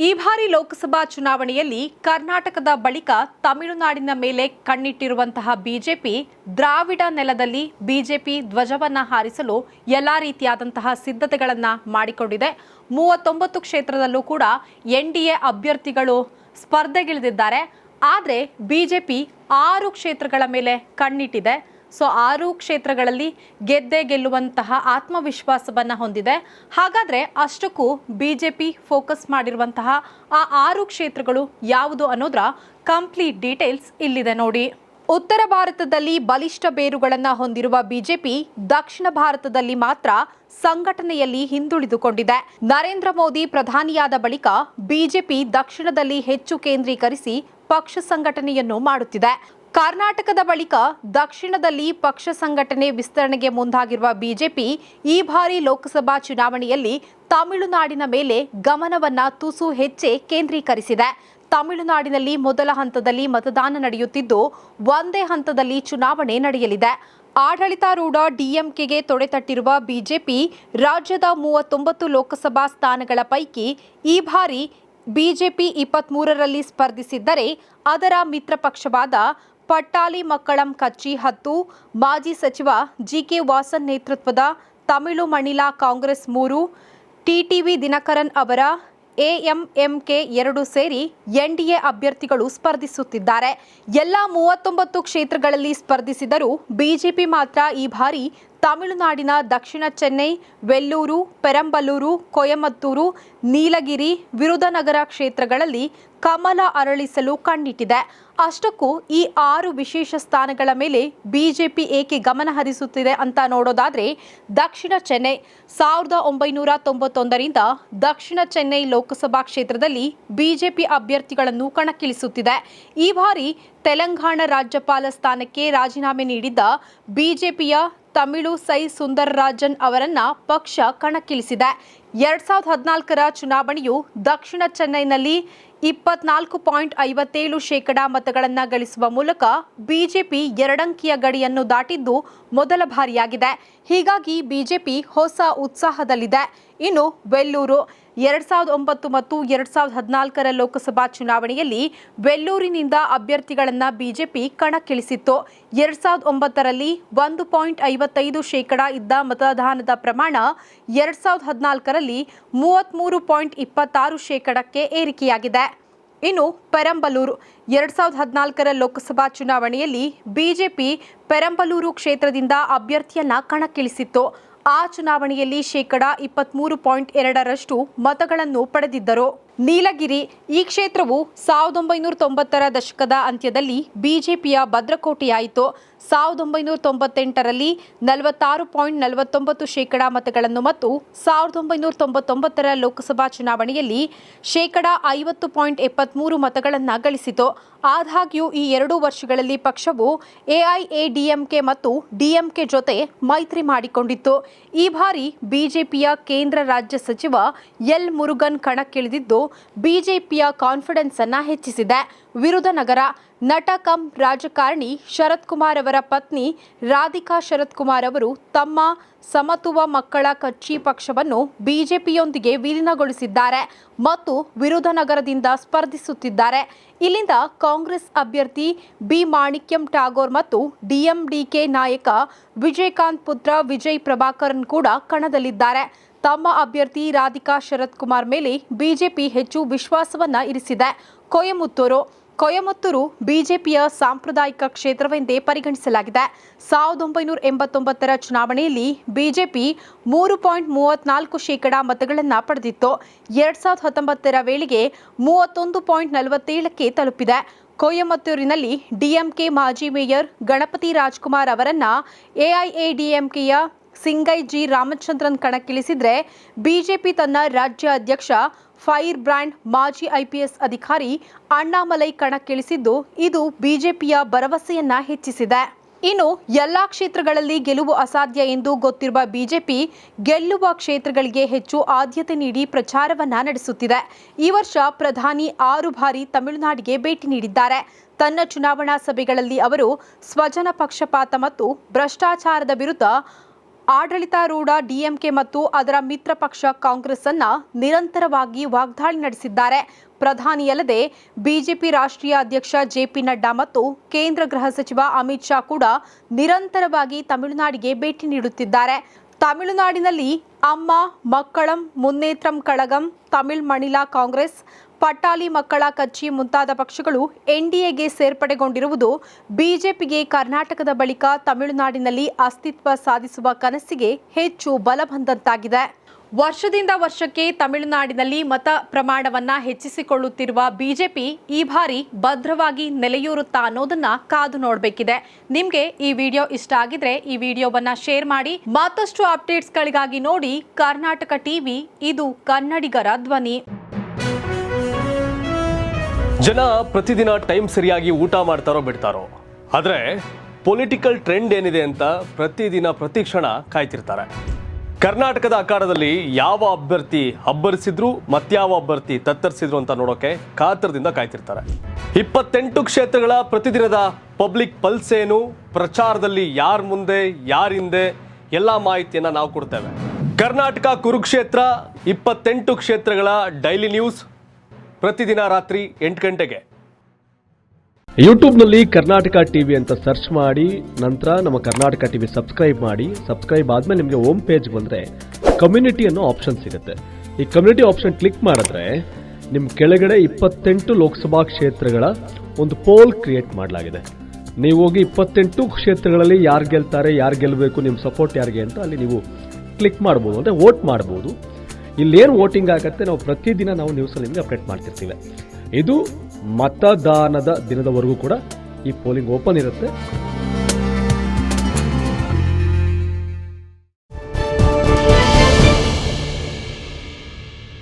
ಈ ಬಾರಿ ಲೋಕಸಭಾ ಚುನಾವಣೆಯಲ್ಲಿ ಕರ್ನಾಟಕದ ಬಳಿಕ ತಮಿಳುನಾಡಿನ ಮೇಲೆ ಕಣ್ಣಿಟ್ಟಿರುವಂತಹ ಬಿಜೆಪಿ ದ್ರಾವಿಡ ನೆಲದಲ್ಲಿ ಬಿಜೆಪಿ ಧ್ವಜವನ್ನ ಹಾರಿಸಲು ಎಲ್ಲಾ ರೀತಿಯಾದಂತಹ ಸಿದ್ಧತೆಗಳನ್ನು ಮಾಡಿಕೊಂಡಿದೆ. ಮೂವತ್ತೊಂಬತ್ತು ಕ್ಷೇತ್ರದಲ್ಲೂ ಕೂಡ ಎನ್ಡಿಎ ಅಭ್ಯರ್ಥಿಗಳು ಸ್ಪರ್ಧೆಗಿಳಿದಿದ್ದಾರೆ. ಆದರೆ ಬಿಜೆಪಿ ಆರು ಕ್ಷೇತ್ರಗಳ ಮೇಲೆ ಕಣ್ಣಿಟ್ಟಿದೆ. ಸೊ ಆರು ಕ್ಷೇತ್ರಗಳಲ್ಲಿ ಗೆದ್ದೆ ಗೆಲ್ಲುವಂತಹ ಆತ್ಮವಿಶ್ವಾಸವನ್ನ ಹೊಂದಿದೆ. ಹಾಗಾದ್ರೆ ಅಷ್ಟಕ್ಕೂ ಬಿಜೆಪಿ ಫೋಕಸ್ ಮಾಡಿರುವಂತಹ ಆ ಆರು ಕ್ಷೇತ್ರಗಳು ಯಾವುದು ಅನ್ನೋದರ ಕಂಪ್ಲೀಟ್ ಡೀಟೇಲ್ಸ್ ಇಲ್ಲಿದೆ ನೋಡಿ. ಉತ್ತರ ಭಾರತದಲ್ಲಿ ಬಲಿಷ್ಠ ಬೇರುಗಳನ್ನು ಹೊಂದಿರುವ ಬಿಜೆಪಿ ದಕ್ಷಿಣ ಭಾರತದಲ್ಲಿ ಮಾತ್ರ ಸಂಘಟನೆಯಲ್ಲಿ ಹಿಂದುಳಿದುಕೊಂಡಿದೆ. ನರೇಂದ್ರ ಮೋದಿ ಪ್ರಧಾನಿಯಾದ ಬಳಿಕ ಬಿಜೆಪಿ ದಕ್ಷಿಣದಲ್ಲಿ ಹೆಚ್ಚು ಕೇಂದ್ರೀಕರಿಸಿ ಪಕ್ಷ ಸಂಘಟನೆಯನ್ನು ಮಾಡುತ್ತಿದೆ. ಕರ್ನಾಟಕದ ಬಳಿಕ ದಕ್ಷಿಣದಲ್ಲಿ ಪಕ್ಷ ಸಂಘಟನೆ ವಿಸ್ತರಣೆಗೆ ಮುಂದಾಗಿರುವ ಬಿಜೆಪಿ ಈ ಬಾರಿ ಲೋಕಸಭಾ ಚುನಾವಣೆಯಲ್ಲಿ ತಮಿಳುನಾಡಿನ ಮೇಲೆ ಗಮನವನ್ನ ತುಸು ಹೆಚ್ಚೆ ಕೇಂದ್ರೀಕರಿಸಿದೆ. ತಮಿಳುನಾಡಿನಲ್ಲಿ ಮೊದಲ ಹಂತದಲ್ಲಿ ಮತದಾನ ನಡೆಯುತ್ತಿದ್ದು, ಒಂದೇ ಹಂತದಲ್ಲಿ ಚುನಾವಣೆ ನಡೆಯಲಿದೆ. ಆಡಳಿತಾರೂಢ ಡಿಎಂಕೆಗೆ ತೊಡೆತಟ್ಟಿರುವ ಬಿಜೆಪಿ ರಾಜ್ಯದ ಮೂವತ್ತೊಂಬತ್ತು ಲೋಕಸಭಾ ಸ್ಥಾನಗಳ ಪೈಕಿ ಈ ಬಾರಿ ಬಿಜೆಪಿ ಇಪ್ಪತ್ಮೂರರಲ್ಲಿ ಸ್ಪರ್ಧಿಸಿದ್ದರೆ ಅದರ ಮಿತ್ರ ಪಕ್ಷವಾದ ಪಟ್ಟಾಲಿ ಮಕ್ಕಳಂ ಕಚ್ಚಿ ಹತ್ತು. ಮಾಜಿ ಸಚಿವ ಜಿಕೆ ವಾಸನ್ ನೇತೃತ್ವದ ತಮಿಳು ಮಣಿಲಾ ಕಾಂಗ್ರೆಸ್ ಮೂರು. ಟಿಟಿವಿ ದಿನಕರನ್ ಅವರ ಎಎಂಎಂಕೆ ಎರಡು ಸೇರಿ ಎನ್ಡಿಎ ಅಭ್ಯರ್ಥಿಗಳು ಸ್ಪರ್ಧಿಸುತ್ತಿದ್ದಾರೆ. ಎಲ್ಲ ಮೂವತ್ತೊಂಬತ್ತು ಕ್ಷೇತ್ರಗಳಲ್ಲಿ ಸ್ಪರ್ಧಿಸಿದರೂ ಬಿಜೆಪಿ ಮಾತ್ರ ಈ ಬಾರಿ ತಮಿಳುನಾಡಿನ ದಕ್ಷಿಣ ಚೆನ್ನೈ, ವೆಲ್ಲೂರು ಪೆರಂಬಲೂರು ಕೊಯಮತ್ತೂರು, ನೀಲಗಿರಿ ವಿರುಧನಗರ ಕ್ಷೇತ್ರಗಳಲ್ಲಿ ಕಮಲ ಅರಳಿಸಲು ಕಣ್ಣಿಟ್ಟಿದೆ. ಅಷ್ಟಕ್ಕೂ ಈ ಆರು ವಿಶೇಷ ಸ್ಥಾನಗಳ ಮೇಲೆ ಬಿಜೆಪಿ ಏಕೆ ಗಮನ ಹರಿಸುತ್ತಿದೆ ಅಂತ ನೋಡೋದಾದ್ರೆ ದಕ್ಷಿಣ ಚೆನ್ನೈ. ಸಾವಿರದ ಒಂಬೈನೂರ ತೊಂಬತ್ತೊಂದರಿಂದ ದಕ್ಷಿಣ ಚೆನ್ನೈ ಲೋಕಸಭಾ ಕ್ಷೇತ್ರದಲ್ಲಿ ಬಿಜೆಪಿ ಅಭ್ಯರ್ಥಿಗಳನ್ನು ಕಣಕ್ಕಿಳಿಸುತ್ತಿದೆ. ಈ ಬಾರಿ ತೆಲಂಗಾಣ ರಾಜ್ಯಪಾಲ ಸ್ಥಾನಕ್ಕೆ ರಾಜೀನಾಮೆ ನೀಡಿದ್ದ ಬಿಜೆಪಿಯ ತಮಿಳು ಸೈ ಸುಂದರರಾಜನ್ ಅವರನ್ನ ಪಕ್ಷ ಕಣಕ್ಕಿಳಿಸಿದೆ. ಎರಡ್ ಸಾವಿರದ ಹದಿನಾಲ್ಕರ ಚುನಾವಣೆಯು ದಕ್ಷಿಣ ಚೆನ್ನೈನಲ್ಲಿ ಇಪ್ಪತ್ನಾಲ್ಕು ಪಾಯಿಂಟ್ ಐವತ್ತೇಳು ಶೇಕಡಾ ಮತಗಳನ್ನು ಗಳಿಸುವ ಮೂಲಕ ಬಿಜೆಪಿ ಎರಡಂಕಿಯ ಗಡಿಯನ್ನು ದಾಟಿದ್ದು ಮೊದಲ ಬಾರಿಯಾಗಿದೆ. ಹೀಗಾಗಿ ಬಿಜೆಪಿ ಹೊಸ ಉತ್ಸಾಹದಲ್ಲಿದೆ. ಇನ್ನು ವೆಲ್ಲೂರು ಎರಡ್ ಸಾವಿರದ ಒಂಬತ್ತು ಮತ್ತು ಎರಡ್ ಸಾವಿರದ ಹದಿನಾಲ್ಕರ ಲೋಕಸಭಾ ಚುನಾವಣೆಯಲ್ಲಿ ವೆಲ್ಲೂರಿನಿಂದ ಅಭ್ಯರ್ಥಿಗಳನ್ನು ಬಿಜೆಪಿ ಕಣಕ್ಕಿಳಿಸಿತ್ತು. ಎರಡ್ ಸಾವಿರದ ಒಂಬತ್ತರಲ್ಲಿ ಒಂದು ಪಾಯಿಂಟ್ ಐವತ್ತೈದು ಶೇಕಡ ಇದ್ದ ಮತದಾನದ ಪ್ರಮಾಣ ಎರಡ್ ಸಾವಿರದ ಹದಿನಾಲ್ಕರಲ್ಲಿ ಮೂವತ್ತ್ಮೂರು ಪಾಯಿಂಟ್ ಇಪ್ಪತ್ತಾರು ಶೇಕಡಕ್ಕೆ ಏರಿಕೆಯಾಗಿದೆ. ಇನ್ನು ಪೆರಂಬಲೂರು, ಎರಡ್ ಸಾವಿರದ ಹದಿನಾಲ್ಕರ ಲೋಕಸಭಾ ಚುನಾವಣೆಯಲ್ಲಿ ಬಿಜೆಪಿ ಪೆರಂಬಲೂರು ಕ್ಷೇತ್ರದಿಂದ ಅಭ್ಯರ್ಥಿಯನ್ನ ಕಣಕ್ಕಿಳಿಸಿತ್ತು. ಆ ಚುನಾವಣೆಯಲ್ಲಿ ಶೇಕಡ ಇಪ್ಪತ್ಮೂರು ಪಾಯಿಂಟ್ ಎರಡರಷ್ಟು ಮತಗಳನ್ನು ಪಡೆದಿದ್ದರು. ನೀಲಗಿರಿ ಈ ಕ್ಷೇತ್ರವು ಸಾವಿರದ ಒಂಬೈನೂರ ತೊಂಬತ್ತರ ದಶಕದ ಅಂತ್ಯದಲ್ಲಿ ಬಿಜೆಪಿಯ ಭದ್ರಕೋಟೆಯಾಯಿತು. ಸಾವಿರದ ಒಂಬೈನೂರ ತೊಂಬತ್ತೆಂಟರಲ್ಲಿ ನಲವತ್ತಾರು ಪಾಯಿಂಟ್ ನಲವತ್ತೊಂಬತ್ತು ಶೇಕಡಾ ಮತಗಳನ್ನು ಮತ್ತು ಸಾವಿರದ ಒಂಬೈನೂರ ತೊಂಬತ್ತೊಂಬತ್ತರ ಲೋಕಸಭಾ ಚುನಾವಣೆಯಲ್ಲಿ ಶೇಕಡಾ ಐವತ್ತು ಪಾಯಿಂಟ್ ಎಪ್ಪತ್ಮೂರು ಮತಗಳನ್ನು ಗಳಿಸಿತು. ಆದಾಗ್ಯೂ ಈ ಎರಡೂ ವರ್ಷಗಳಲ್ಲಿ ಪಕ್ಷವು ಎಐಎಡಿಎಂಕೆ ಮತ್ತು ಡಿಎಂಕೆ ಜೊತೆ ಮೈತ್ರಿ ಮಾಡಿಕೊಂಡಿತ್ತು. ಈ ಬಾರಿ ಬಿಜೆಪಿಯ ಕೇಂದ್ರ ರಾಜ್ಯ ಸಚಿವ ಎಲ್ ಮುರುಗನ್ ಕಣಕ್ಕಿಳಿದಿದ್ದು ಬಿಜೆಪಿಯ ಕಾನ್ಫಿಡೆನ್ಸ್ ಅನ್ನ ಹೆಚ್ಚಿಸಿದೆ. ವಿರುಧನಗರ ನಟ ಕಂ ರಾಜಕಾರಣಿ ಶರತ್ ಕುಮಾರ್ ಅವರ ಪತ್ನಿ ರಾಧಿಕಾ ಶರತ್ ಕುಮಾರ್ ಅವರು ತಮ್ಮ ಸಮತುವ ಮಕ್ಕಳ ಕಚ್ಚಿ ಪಕ್ಷವನ್ನು ಬಿಜೆಪಿಯೊಂದಿಗೆ ವಿಲೀನಗೊಳಿಸಿದ್ದಾರೆ ಮತ್ತು ವಿರುಧನಗರದಿಂದ ಸ್ಪರ್ಧಿಸುತ್ತಿದ್ದಾರೆ. ಇಲ್ಲಿಂದ ಕಾಂಗ್ರೆಸ್ ಅಭ್ಯರ್ಥಿ ಬಿ ಮಾಣಿಕ್ಯಂ ಟಾಗೋರ್ ಮತ್ತು ಡಿಎಂಡಿಕೆ ನಾಯಕ ವಿಜಯಕಾಂತ್ ಪುತ್ರ ವಿಜಯ್ ಪ್ರಭಾಕರನ್ ಕೂಡ ಕಣದಲ್ಲಿದ್ದಾರೆ. ತಮ್ಮ ಅಭ್ಯರ್ಥಿ ರಾಧಿಕಾ ಶರತ್ ಕುಮಾರ್ ಮೇಲೆ ಬಿಜೆಪಿ ಹೆಚ್ಚು ವಿಶ್ವಾಸವನ್ನ ಇರಿಸಿದೆ. ಕೊಯಮುತ್ತೂರು ಕೊಯಮತ್ತೂರು ಬಿಜೆಪಿಯ ಸಾಂಪ್ರದಾಯಿಕ ಕ್ಷೇತ್ರವೆಂದೇ ಪರಿಗಣಿಸಲಾಗಿದೆ. ಸಾವಿರದ ಒಂಬೈನೂರ ಎಂಬತ್ತೊಂಬತ್ತರ ಚುನಾವಣೆಯಲ್ಲಿ ಬಿಜೆಪಿ ಮೂರು ಪಾಯಿಂಟ್ ಮೂವತ್ನಾಲ್ಕು ಶೇಕಡಾ ಮತಗಳನ್ನು ಪಡೆದಿತ್ತು. ಎರಡ್ ಸಾವಿರದ ಹತ್ತೊಂಬತ್ತರ ವೇಳೆಗೆ ಮೂವತ್ತೊಂದು ಪಾಯಿಂಟ್ ನಲವತ್ತೇಳಕ್ಕೆ ತಲುಪಿದೆ. ಕೊಯಮತ್ತೂರಿನಲ್ಲಿ ಡಿಎಂಕೆ ಮಾಜಿ ಮೇಯರ್ ಗಣಪತಿ ರಾಜ್ಕುಮಾರ್ ಅವರನ್ನ ಎಐಎಡಿಎಂಕೆಯ ಸಿಂಗೈ ಜಿ ರಾಮಚಂದ್ರನ್ ಕಣಕ್ಕಿಳಿಸಿದ್ರೆ ಬಿಜೆಪಿ ತನ್ನ ರಾಜ್ಯ ಅಧ್ಯಕ್ಷ ಫೈರ್ ಬ್ರ್ಯಾಂಡ್ ಮಾಜಿ ಐಪಿಎಸ್ ಅಧಿಕಾರಿ ಅಣ್ಣಾಮಲೈ ಕಣಕ್ಕಿಳಿಸಿದ್ದು ಇದು ಬಿಜೆಪಿಯ ಭರವಸೆಯನ್ನ ಹೆಚ್ಚಿಸಿದೆ. ಇನ್ನು ಎಲ್ಲಾ ಕ್ಷೇತ್ರಗಳಲ್ಲಿ ಗೆಲುವು ಅಸಾಧ್ಯ ಎಂದು ಗೊತ್ತಿರುವ ಬಿಜೆಪಿ ಗೆಲ್ಲುವ ಕ್ಷೇತ್ರಗಳಿಗೆ ಹೆಚ್ಚು ಆದ್ಯತೆ ನೀಡಿ ಪ್ರಚಾರವನ್ನ ನಡೆಸುತ್ತಿದೆ. ಈ ವರ್ಷ ಪ್ರಧಾನಿ ಆರು ಬಾರಿ ತಮಿಳುನಾಡಿಗೆ ಭೇಟಿ ನೀಡಿದ್ದಾರೆ. ತನ್ನ ಚುನಾವಣಾ ಸಭೆಗಳಲ್ಲಿ ಅವರು ಸ್ವಜನ ಪಕ್ಷಪಾತ ಮತ್ತು ಭ್ರಷ್ಟಾಚಾರದ ವಿರುದ್ಧ ಆಡಳಿತಾರೂಢ ಡಿಎಂಕೆ ಮತ್ತು ಅದರ ಮಿತ್ರ ಪಕ್ಷ ಕಾಂಗ್ರೆಸ್ ಅನ್ನ ನಿರಂತರವಾಗಿ ವಾಗ್ದಾಳಿ ನಡೆಸಿದ್ದಾರೆ. ಪ್ರಧಾನಿಯಲ್ಲದೆ ಬಿಜೆಪಿ ರಾಷ್ಟ್ರೀಯ ಅಧ್ಯಕ್ಷ ಜೆಪಿ ನಡ್ಡಾ ಮತ್ತು ಕೇಂದ್ರ ಗೃಹ ಸಚಿವ ಅಮಿತ್ ಶಾ ಕೂಡ ನಿರಂತರವಾಗಿ ತಮಿಳುನಾಡಿಗೆ ಭೇಟಿ ನೀಡುತ್ತಿದ್ದಾರೆ. ತಮಿಳುನಾಡಿನಲ್ಲಿ ಅಮ್ಮ, ಮಕ್ಕಳಂ, ಮುನ್ನೇತ್ರಂ ಕಳಗಂ, ತಮಿಳ್ ಮಣಿಲಾ ಕಾಂಗ್ರೆಸ್, ಪಟ್ಟಾಲಿ ಮಕ್ಕಳ ಕಚ್ಚಿ ಮುಂತಾದ ಪಕ್ಷಗಳು ಎನ್ಡಿಎಗೆ ಸೇರ್ಪಡೆಗೊಂಡಿರುವುದು ಬಿಜೆಪಿಗೆ ಕರ್ನಾಟಕದ ಬಳಿಕ ತಮಿಳುನಾಡಿನಲ್ಲಿ ಅಸ್ತಿತ್ವ ಸಾಧಿಸುವ ಕನಸಿಗೆ ಹೆಚ್ಚು ಬಲ ವರ್ಷದಿಂದ ವರ್ಷಕ್ಕೆ ತಮಿಳುನಾಡಿನಲ್ಲಿ ಮತ ಪ್ರಮಾಣವನ್ನ ಹೆಚ್ಚಿಸಿಕೊಳ್ಳುತ್ತಿರುವ ಬಿಜೆಪಿ ಈ ಬಾರಿ ಭದ್ರವಾಗಿ ನೆಲೆಯೂರುತ್ತಾ ಅನ್ನೋದನ್ನ ಕಾದು ನೋಡಬೇಕಿದೆ. ನಿಮ್ಗೆ ಈ ವಿಡಿಯೋ ಇಷ್ಟ ಆಗಿದ್ರೆ ಈ ವಿಡಿಯೋವನ್ನ ಶೇರ್ ಮಾಡಿ, ಮತ್ತಷ್ಟು ಅಪ್ಡೇಟ್ಸ್ಗಳಿಗಾಗಿ ನೋಡಿ ಕರ್ನಾಟಕ ಟಿವಿ, ಇದು ಕನ್ನಡಿಗರ ಧ್ವನಿ. ಜನ ಪ್ರತಿದಿನ ಟೈಮ್ ಸರಿಯಾಗಿ ಊಟ ಮಾಡ್ತಾರೋ ಬಿಡ್ತಾರೋ? ಆದರೆ ಪೊಲಿಟಿಕಲ್ ಟ್ರೆಂಡ್ ಏನಿದೆ ಅಂತ ಪ್ರತಿದಿನ ಪ್ರತಿ ಕ್ಷಣ ಕಾಯ್ತಿರ್ತಾರೆ. ಕರ್ನಾಟಕದ ಆಕಾರದಲ್ಲಿ ಯಾವ ಅಭ್ಯರ್ಥಿ ಅಬ್ಬರಿಸಿದ್ರು, ಮತ್ಯಾವ ಅಭ್ಯರ್ಥಿ ತತ್ತರಿಸಿದ್ರು ಅಂತ ನೋಡೋಕೆ ಕಾತರದಿಂದ ಕಾಯ್ತಿರ್ತಾರೆ. ಇಪ್ಪತ್ತೆಂಟು ಕ್ಷೇತ್ರಗಳ ಪ್ರತಿದಿನದ ಪಬ್ಲಿಕ್ ಪಲ್ಸ್ ಏನು, ಪ್ರಚಾರದಲ್ಲಿ ಯಾರ ಮುಂದೆ, ಯಾರ ಹಿಂದೆ, ಎಲ್ಲ ಮಾಹಿತಿಯನ್ನ ನಾವು ಕೊಡ್ತೇವೆ. ಕರ್ನಾಟಕ ಕುರುಕ್ಷೇತ್ರ ಇಪ್ಪತ್ತೆಂಟು ಕ್ಷೇತ್ರಗಳ ಡೈಲಿ ನ್ಯೂಸ್ ಪ್ರತಿದಿನ ರಾತ್ರಿ ಎಂಟು ಗಂಟೆಗೆ. ಯೂಟ್ಯೂಬ್ನಲ್ಲಿ ಕರ್ನಾಟಕ ಟಿವಿ ಅಂತ ಸರ್ಚ್ ಮಾಡಿ, ನಂತರ ನಮ್ಮ ಕರ್ನಾಟಕ ಟಿವಿ ಸಬ್ಸ್ಕ್ರೈಬ್ ಮಾಡಿ, ಸಬ್ಸ್ಕ್ರೈಬ್ ಆದ್ಮೇಲೆ ನಿಮಗೆ ಹೋಮ್ ಪೇಜ್ ಬಂದರೆ ಕಮ್ಯುನಿಟಿ ಅನ್ನೋ ಆಪ್ಷನ್ ಸಿಗುತ್ತೆ. ಈ ಕಮ್ಯುನಿಟಿ ಆಪ್ಷನ್ ಕ್ಲಿಕ್ ಮಾಡಿದ್ರೆ ನಿಮ್ಮ ಕೆಳಗಡೆ ಇಪ್ಪತ್ತೆಂಟು ಲೋಕಸಭಾ ಕ್ಷೇತ್ರಗಳ ಒಂದು ಪೋಲ್ ಕ್ರಿಯೇಟ್ ಮಾಡಲಾಗಿದೆ. ನೀವು ಹೋಗಿ ಇಪ್ಪತ್ತೆಂಟು ಕ್ಷೇತ್ರಗಳಲ್ಲಿ ಯಾರು ಗೆಲ್ತಾರೆ, ಯಾರು ಗೆಲ್ಲಬೇಕು ನಿಮ್ಮ ಸಪೋರ್ಟ್ ಯಾರಿಗೆ ಅಂತ ಅಲ್ಲಿ ನೀವು ಕ್ಲಿಕ್ ಮಾಡ್ಬೋದು, ಅಂದರೆ ವೋಟ್ ಮಾಡ್ಬೋದು. ಇಲ್ಲೇನು ವೋಟಿಂಗ್ ಆಗುತ್ತೆ, ನಾವು ಪ್ರತಿದಿನ ನಾವು ನ್ಯೂಸಲ್ಲಿ ನಿಮಗೆ ಅಪ್ಡೇಟ್ ಮಾಡ್ತಿರ್ತೀವಿ. ಇದು ಮತದಾನದ ದಿನದವರೆಗೂ ಕೂಡ ಈ ಪೋಲಿಂಗ್ ಓಪನ್ ಇರುತ್ತೆ.